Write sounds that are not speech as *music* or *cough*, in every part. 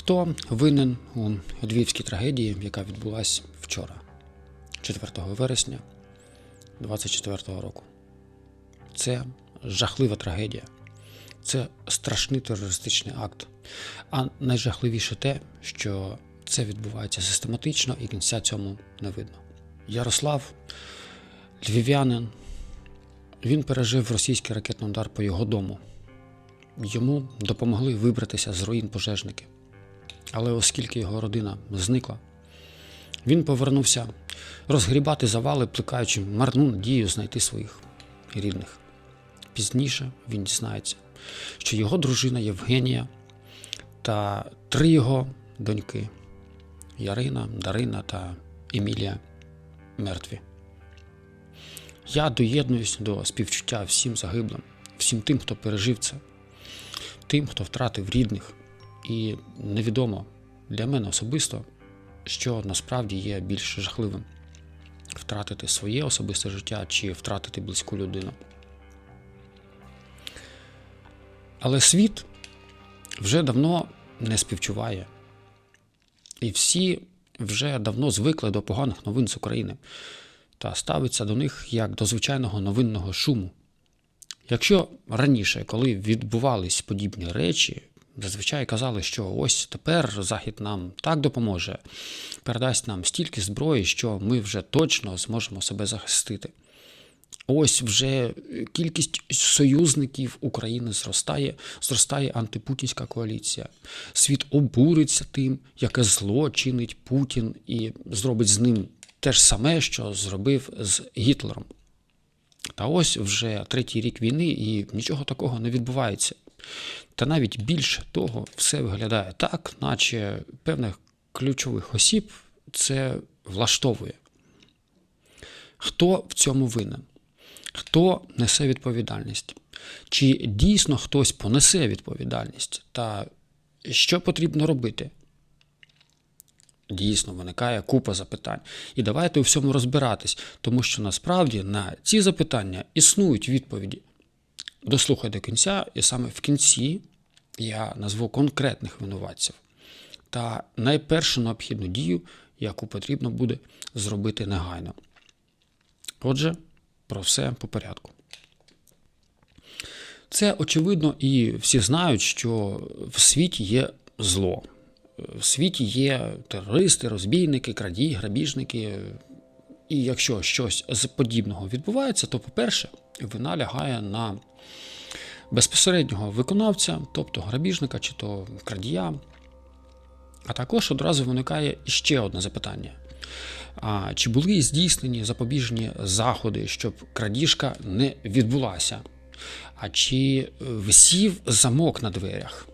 Хто винен у львівській трагедії, яка відбулася вчора, 4 вересня 24 року? Це жахлива трагедія, це страшний терористичний акт. А найжахливіше те, що це відбувається систематично і кінця цьому не видно. Ярослав, львів'янин, він пережив російський ракетний удар по його дому. Йому допомогли вибратися з руїн пожежники. Але оскільки його родина зникла, він повернувся розгрібати завали, плекаючи марну надію знайти своїх рідних. Пізніше він дізнається, що його дружина Євгенія та три його доньки Ярина, Дарина та Емілія мертві. Я доєднуюсь до співчуття всім загиблим, всім тим, хто пережив це, тим, хто втратив рідних. І невідомо для мене особисто, що насправді є більш жахливим втратити своє особисте життя чи втратити близьку людину. Але світ вже давно не співчуває. І всі вже давно звикли до поганих новин з України та ставиться до них як до звичайного новинного шуму. Якщо раніше, коли відбувались подібні речі, зазвичай казали, що ось тепер Захід нам так допоможе, передасть нам стільки зброї, що ми вже точно зможемо себе захистити. Ось вже кількість союзників України зростає, зростає антипутінська коаліція. Світ обуриться тим, яке зло чинить Путін, і зробить з ним те ж саме, що зробив з Гітлером. Та ось вже третій рік війни і нічого такого не відбувається. Та навіть більше того, все виглядає так, наче певних ключових осіб це влаштовує. Хто в цьому винен? Хто несе відповідальність? Чи дійсно хтось понесе відповідальність? Та що потрібно робити? Дійсно, виникає купа запитань. І давайте у всьому розбиратись, тому що насправді на ці запитання існують відповіді. Дослухай до кінця, і саме в кінці я назву конкретних винуватців та найпершу необхідну дію, яку потрібно буде зробити негайно. Отже, про все по порядку. Це очевидно, і всі знають, що в світі є зло. В світі є терористи, розбійники, крадії, грабіжники. І якщо щось з подібного відбувається, то, по-перше, вина лягає на безпосереднього виконавця, тобто грабіжника чи то крадія. А також одразу виникає ще одне запитання: а чи були здійснені запобіжні заходи, щоб крадіжка не відбулася? А чи висів замок на дверях?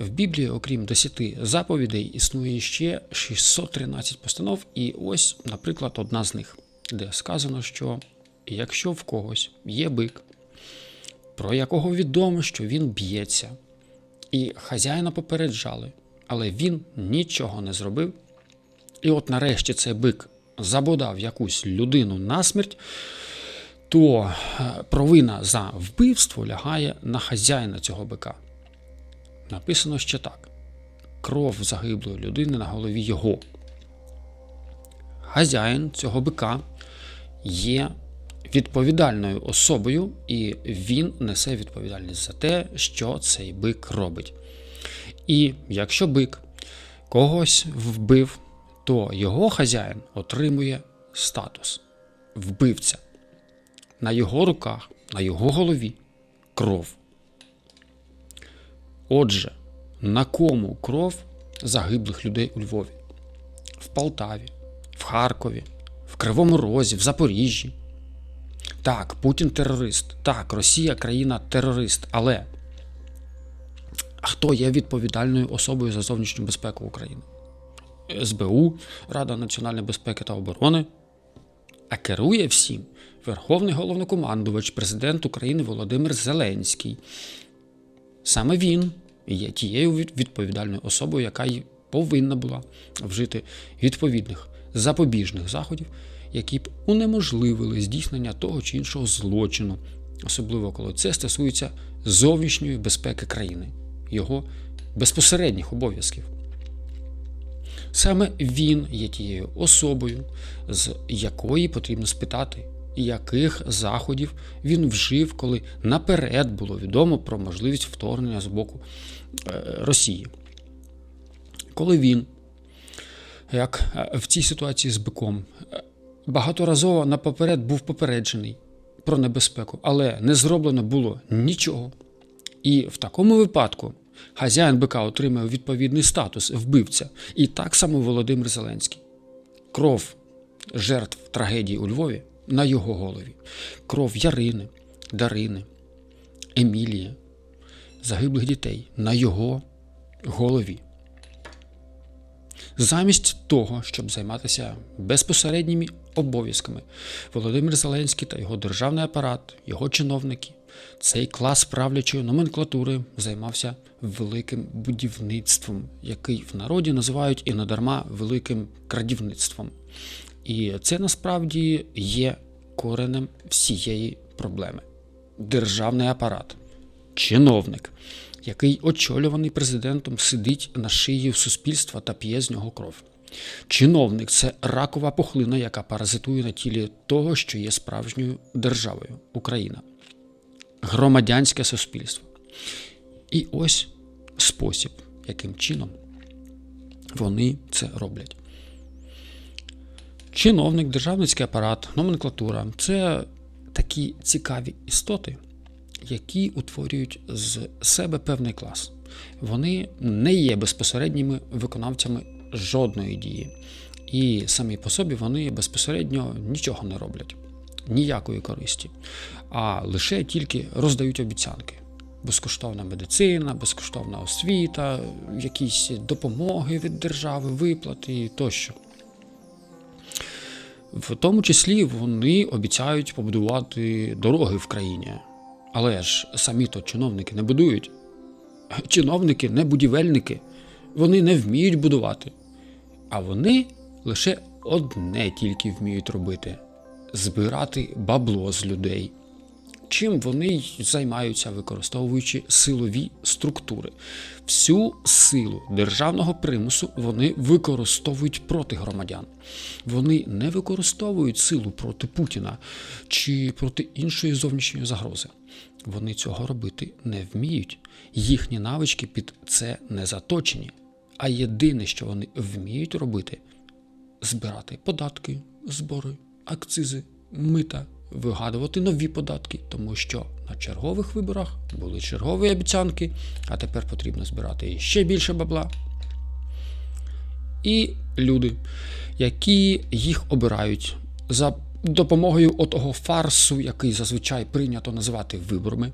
В Біблії, окрім 10 заповідей, існує ще 613 постанов, і ось, наприклад, одна з них, де сказано, що якщо в когось є бик, про якого відомо, що він б'ється, і хазяїна попереджали, але він нічого не зробив, і от нарешті цей бик забодав якусь людину на смерть, то провина за вбивство лягає на хазяїна цього бика. Написано ще так: кров загиблої людини на голові його. Хазяїн цього бика є відповідальною особою, і він несе відповідальність за те, що цей бик робить. І якщо бик когось вбив, то його хазяїн отримує статус вбивця. На його руках, на його голові кров. Отже, на кому кров загиблих людей у Львові, в Полтаві, в Харкові, в Кривому Розі, в Запоріжжі. Так, Путін терорист. Так, Росія країна терорист. Але хто є відповідальною особою за зовнішню безпеку України? СБУ, Рада національної безпеки та оборони. А керує всім Верховний головнокомандувач, президент України Володимир Зеленський. Саме він є тією відповідальною особою, яка й повинна була вжити відповідних запобіжних заходів, які б унеможливили здійснення того чи іншого злочину, особливо коли це стосується зовнішньої безпеки країни, його безпосередніх обов'язків. Саме він є тією особою, з якої потрібно спитати, яких заходів він вжив, коли наперед було відомо про можливість вторгнення з боку е, Росії. Коли він, як е, в цій ситуації з биком, е, багаторазово наперед був попереджений про небезпеку, але не зроблено було нічого. І в такому випадку хазяїн бика отримав відповідний статус вбивця, і так само Володимир Зеленський. Кров жертв трагедії у Львові на його голові. Кров Ярини, Дарини, Емілії, загиблих дітей на його голові. Замість того, щоб займатися безпосередніми обов'язками, Володимир Зеленський та його державний апарат, його чиновники, цей клас правлячої номенклатури займався великим будівництвом, який в народі називають і надарма великим крадівництвом. І це насправді є коренем всієї проблеми. Державний апарат, чиновник, який очолюваний президентом сидить на шиї в суспільства та п'є з нього кров. Чиновник це ракова пухлина, яка паразитує на тілі того, що є справжньою державою Україна, громадянське суспільство. І ось спосіб, яким чином вони це роблять. Чиновник, державницький апарат, номенклатура це такі цікаві істоти, які утворюють з себе певний клас. Вони не є безпосередніми виконавцями жодної дії. І самі по собі вони безпосередньо нічого не роблять, ніякої користі, а лише тільки роздають обіцянки. Безкоштовна медицина, безкоштовна освіта, якісь допомоги від держави, виплати тощо. В тому числі вони обіцяють побудувати дороги в країні. Але ж самі то чиновники не будують. Чиновники не будівельники, вони не вміють будувати. А вони лише одне тільки вміють робити збирати бабло з людей. Чим вони займаються, використовуючи силові структури. Всю силу державного примусу вони використовують проти громадян. Вони не використовують силу проти Путіна чи проти іншої зовнішньої загрози. Вони цього робити не вміють. Їхні навички під це не заточені. А єдине, що вони вміють робити збирати податки, збори, акцизи, мита, вигадувати нові податки, тому що на чергових виборах були чергові обіцянки, а тепер потрібно збирати ще більше бабла. І люди, які їх обирають за допомогою отого фарсу, який зазвичай прийнято називати виборами.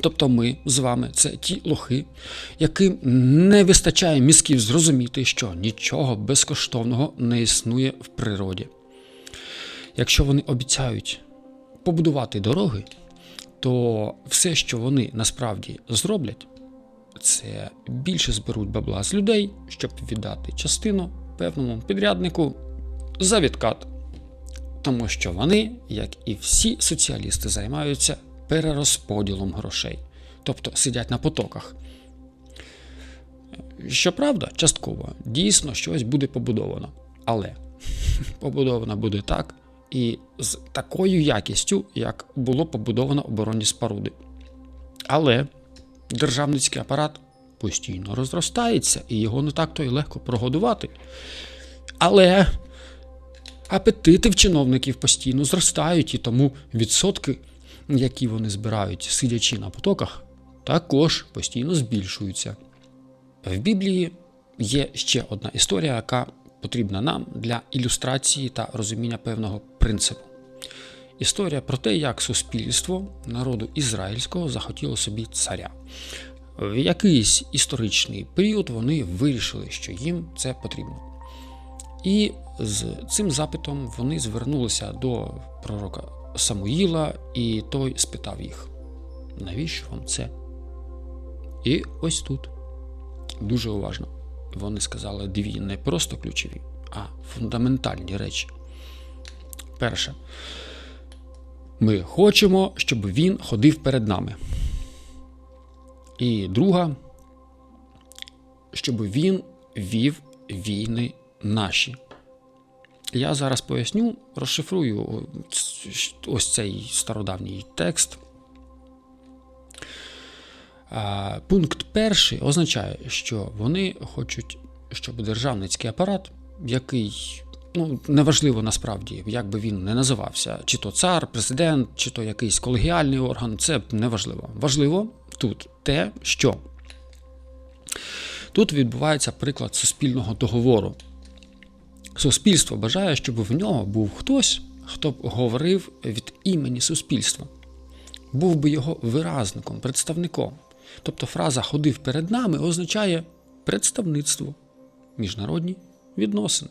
Тобто ми з вами це ті лохи, яким не вистачає мізків зрозуміти, що нічого безкоштовного не існує в природі. Якщо вони обіцяють побудувати дороги, то все, що вони насправді зроблять, це більше зберуть бабла з людей, щоб віддати частину певному підряднику за відкат. Тому що вони, як і всі соціалісти, займаються перерозподілом грошей, тобто сидять на потоках. Щоправда, частково дійсно щось буде побудовано, але *laughs* побудовано буде так і з такою якістю, як було побудовано оборонні споруди. Але державницький апарат постійно розростається, і його не так то й легко прогодувати. Але апетити в чиновників постійно зростають, і тому відсотки, які вони збирають, сидячи на потоках, також постійно збільшуються. В Біблії є ще одна історія, яка потрібна нам для ілюстрації та розуміння певного принципу. Історія про те, як суспільство народу ізраїльського захотіло собі царя. В якийсь історичний період вони вирішили, що їм це потрібно. І з цим запитом вони звернулися до пророка Самуїла, і той спитав їх, навіщо вам це? І ось тут дуже уважно. Вони сказали дві не просто ключові, а фундаментальні речі. Перше, ми хочемо, щоб він ходив перед нами. І друга, щоб він вів війни наші. Я зараз поясню, розшифрую ось цей стародавній текст. Пункт перший означає, що вони хочуть, щоб державницький апарат, який, ну, неважливо насправді, як би він не називався, чи то цар, президент, чи то якийсь колегіальний орган, це неважливо. Важливо тут те, що тут відбувається приклад суспільного договору. Суспільство бажає, щоб в нього був хтось, хто б говорив від імені суспільства, був би його виразником, представником. Тобто фраза ходив перед нами означає представництво, міжнародні відносини.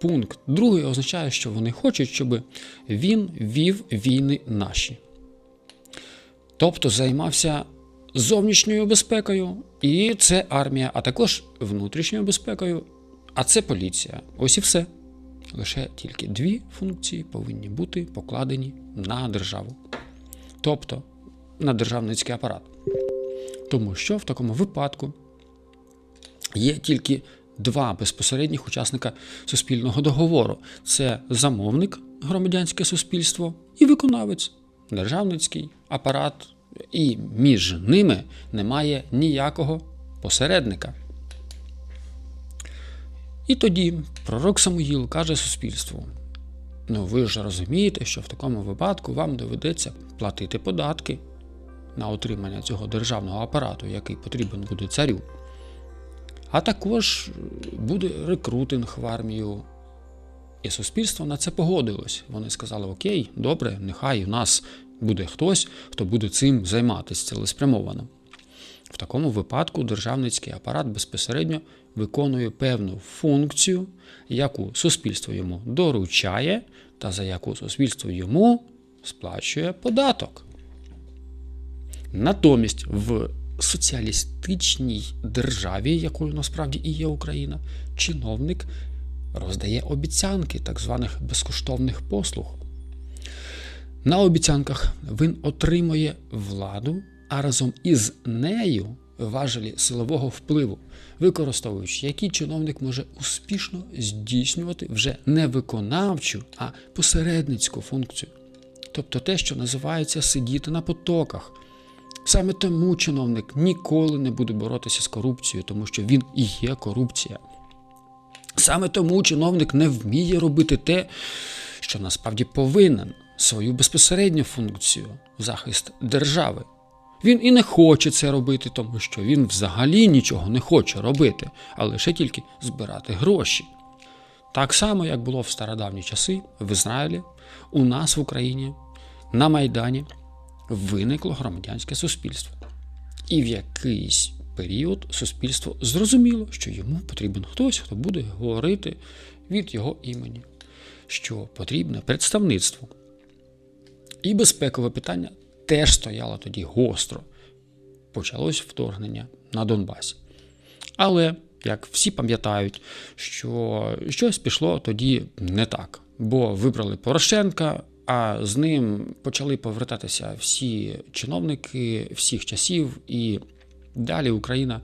Пункт другий означає, що вони хочуть, щоб він вів війни наші. Тобто займався зовнішньою безпекою, і це армія, а також внутрішньою безпекою, а це поліція. Ось і все. Лише тільки дві функції повинні бути покладені на державу. Тобто на державницький апарат. Тому що в такому випадку є тільки два безпосередніх учасника суспільного договору: це замовник, громадянське суспільство і виконавець, державницький апарат, і між ними немає ніякого посередника. І тоді пророк Самуїл каже суспільству: ну ви ж розумієте, що в такому випадку вам доведеться платити податки на отримання цього державного апарату, який потрібен буде царю. А також буде рекрутинг в армію. І суспільство на це погодилось. Вони сказали: Окей, добре, нехай у нас буде хтось, хто буде цим займатися цілеспрямовано. В такому випадку державницький апарат безпосередньо виконує певну функцію, яку суспільство йому доручає, та за яку суспільство йому сплачує податок. Натомість в соціалістичній державі, якою насправді і є Україна, чиновник роздає обіцянки так званих безкоштовних послуг. На обіцянках він отримує владу, а разом із нею важелі силового впливу, використовуючи, які чиновник може успішно здійснювати вже не виконавчу, а посередницьку функцію. Тобто те, що називається сидіти на потоках. Саме тому чиновник ніколи не буде боротися з корупцією, тому що він і є корупція. Саме тому чиновник не вміє робити те, що насправді повинен свою безпосередню функцію захист держави. Він і не хоче це робити, тому що він взагалі нічого не хоче робити, а лише тільки збирати гроші. Так само, як було в стародавні часи в Ізраїлі, у нас в Україні, на Майдані виникло громадянське суспільство. І в якийсь період суспільство зрозуміло, що йому потрібен хтось, хто буде говорити від його імені, що потрібне представництво. І безпекове питання теж стояло тоді гостро. Почалось вторгнення на Донбасі. Але, як всі пам'ятають, що щось пішло тоді не так, бо вибрали Порошенка, а з ним почали повертатися всі чиновники всіх часів, і далі Україна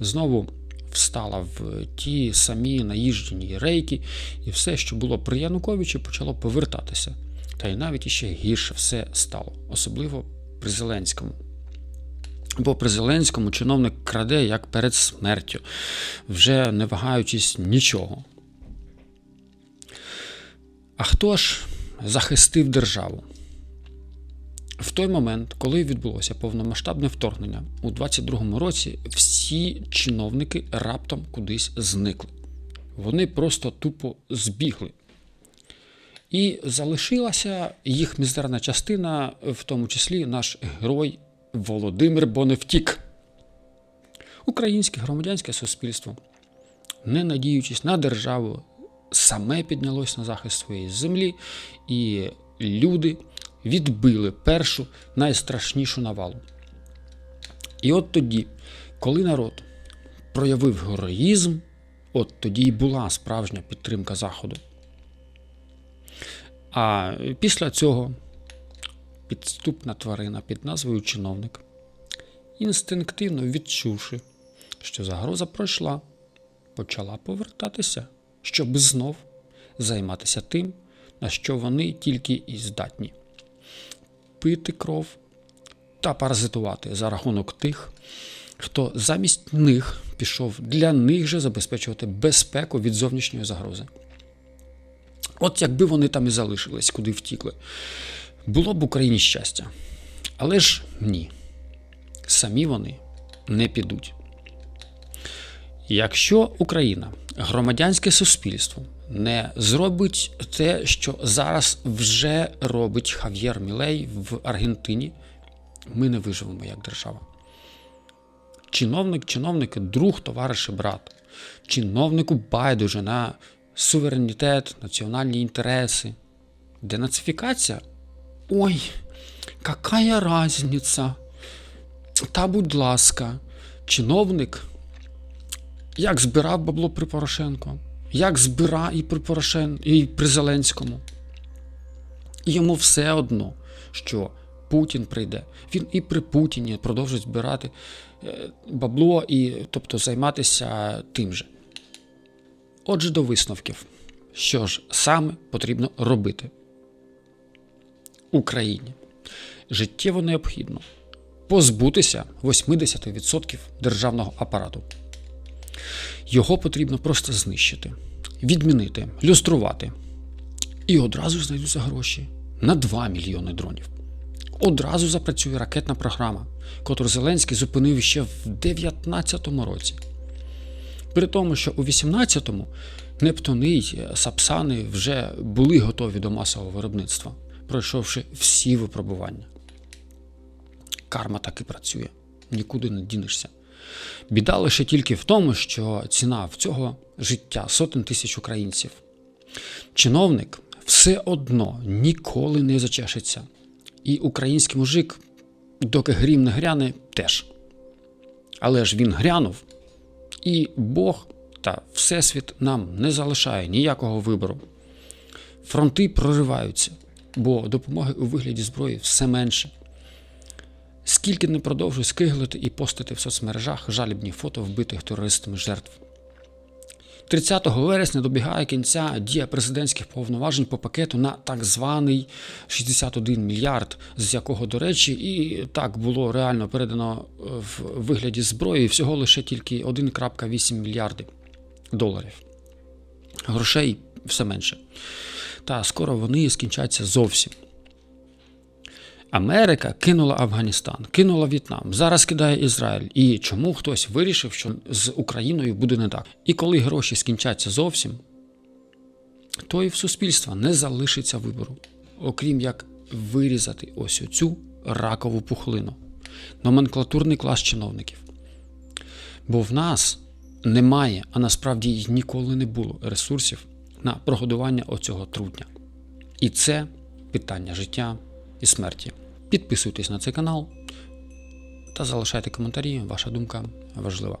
знову встала в ті самі наїжджені рейки, і все, що було при Януковичі, почало повертатися. Та й навіть іще гірше все стало, особливо при Зеленському. Бо при Зеленському чиновник краде як перед смертю, вже не вагаючись нічого. А хто ж захистив державу? В той момент, коли відбулося повномасштабне вторгнення, у 22-му році всі чиновники раптом кудись зникли. Вони просто тупо збігли. І залишилася їх мізерна частина, в тому числі наш герой Володимир Боневтік. Українське громадянське суспільство, не надіючись на державу, саме піднялось на захист своєї землі, і люди відбили першу найстрашнішу навалу. І от тоді, коли народ проявив героїзм, от тоді й була справжня підтримка Заходу. А після цього підступна тварина під назвою чиновник, інстинктивно відчувши, що загроза пройшла, почала повертатися, щоб знов займатися тим, на що вони тільки і здатні пити кров та паразитувати за рахунок тих, хто замість них пішов для них же забезпечувати безпеку від зовнішньої загрози. От якби вони там і залишились, куди втікли, було б Україні щастя. Але ж ні. Самі вони не підуть. Якщо Україна, громадянське суспільство, не зробить те, що зараз вже робить Хав'єр Мілей в Аргентині, ми не виживемо як держава. Чиновник, чиновник, друг, товариш і брат. Чиновнику байдуже на суверенітет, національні інтереси. Денацифікація? Ой, какая разниця? Та будь ласка, чиновник як збирав бабло при Порошенко, як збира і при Порошен... і при Зеленському. Йому все одно, що Путін прийде. Він і при Путіні продовжить збирати е, бабло і тобто займатися тим же. Отже, до висновків. Що ж саме потрібно робити Україні? Життєво необхідно позбутися 80% державного апарату. Його потрібно просто знищити, відмінити, люструвати. І одразу знайдуться гроші на 2 мільйони дронів. Одразу запрацює ракетна програма, котру Зеленський зупинив ще в 2019 році. При тому, що у 18-му Нептуни й Сапсани вже були готові до масового виробництва, пройшовши всі випробування. Карма так і працює, нікуди не дінешся. Біда лише тільки в тому, що ціна в цього життя сотень тисяч українців. Чиновник все одно ніколи не зачешеться. І український мужик, доки грім не гряне, теж. Але ж він грянув, і Бог та Всесвіт нам не залишає ніякого вибору. Фронти прориваються, бо допомоги у вигляді зброї все менше. Скільки не продовжує скиглити і постити в соцмережах жалібні фото вбитих терористами жертв. 30 вересня добігає кінця дія президентських повноважень по пакету на так званий 61 мільярд, з якого, до речі, і так було реально передано в вигляді зброї всього лише тільки 1,8 мільярди доларів. Грошей все менше. Та скоро вони скінчаться зовсім. Америка кинула Афганістан, кинула В'єтнам, зараз кидає Ізраїль. І чому хтось вирішив, що з Україною буде не так? І коли гроші скінчаться зовсім, то і в суспільства не залишиться вибору, окрім як вирізати ось оцю ракову пухлину, номенклатурний клас чиновників. Бо в нас немає, а насправді й ніколи не було ресурсів на прогодування оцього трудня. І це питання життя і смерті. Підписуйтесь на цей канал та залишайте коментарі. Ваша думка важлива.